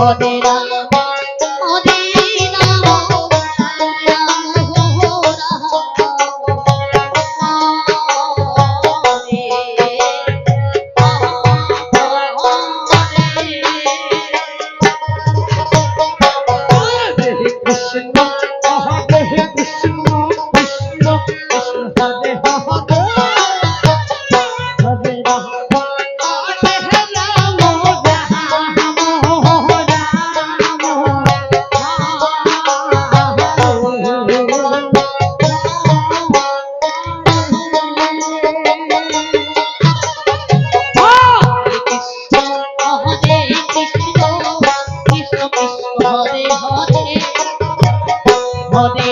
ঘটে না hijo